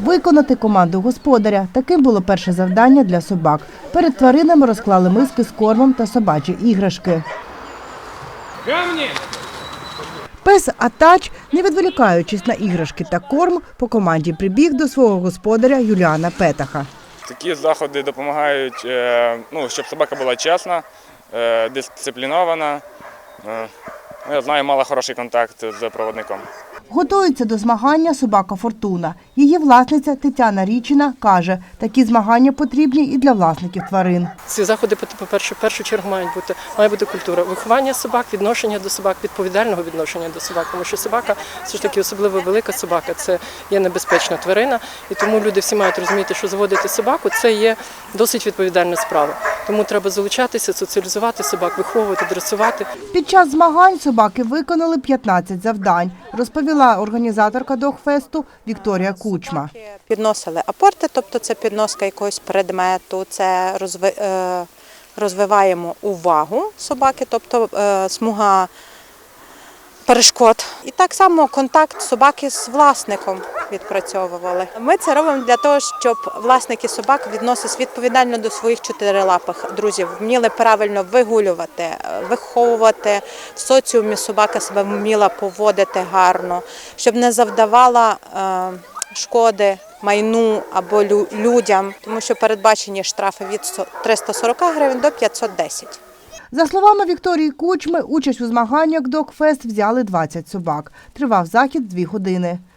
Виконати команду господаря. Таким було перше завдання для собак. Перед тваринами розклали миски з кормом та собачі іграшки. Пес Атач, не відволікаючись на іграшки та корм, по команді прибіг до свого господаря Юліана Петаха. Такі заходи допомагають, е, ну, щоб собака була чесна, е, дисциплінована. Е, ну, Я знаю, мала хороший контакт з проводником. Готується до змагання собака Фортуна. Її власниця Тетяна Річина каже, такі змагання потрібні і для власників тварин. Ці заходи, по-перше, в першу чергу мають бути має бути культура виховання собак, відношення до собак, відповідального відношення до собак. Тому що собака все ж таки особливо велика собака, це є небезпечна тварина, і тому люди всі мають розуміти, що заводити собаку це є досить відповідальна справа. Тому треба залучатися, соціалізувати собак, виховувати, дресувати. Під час змагань собаки виконали 15 завдань, розповіла організаторка Догфесту Вікторія Кучма. Підносили апорти, тобто це підноска якогось предмету, це розви, е, розвиваємо увагу собаки, тобто е, смуга перешкод. І так само контакт собаки з власником відпрацьовували. Ми це робимо для того, щоб власники собак відносились відповідально до своїх чотирилапих друзів, вміли правильно вигулювати, е, виховувати в соціумі собака себе вміла поводити гарно, щоб не завдавала е, шкоди майну або лю- людям, тому що передбачені штрафи від со- 340 гривень до 510. За словами Вікторії Кучми, участь у змаганнях Догфест взяли 20 собак. Тривав захід дві години.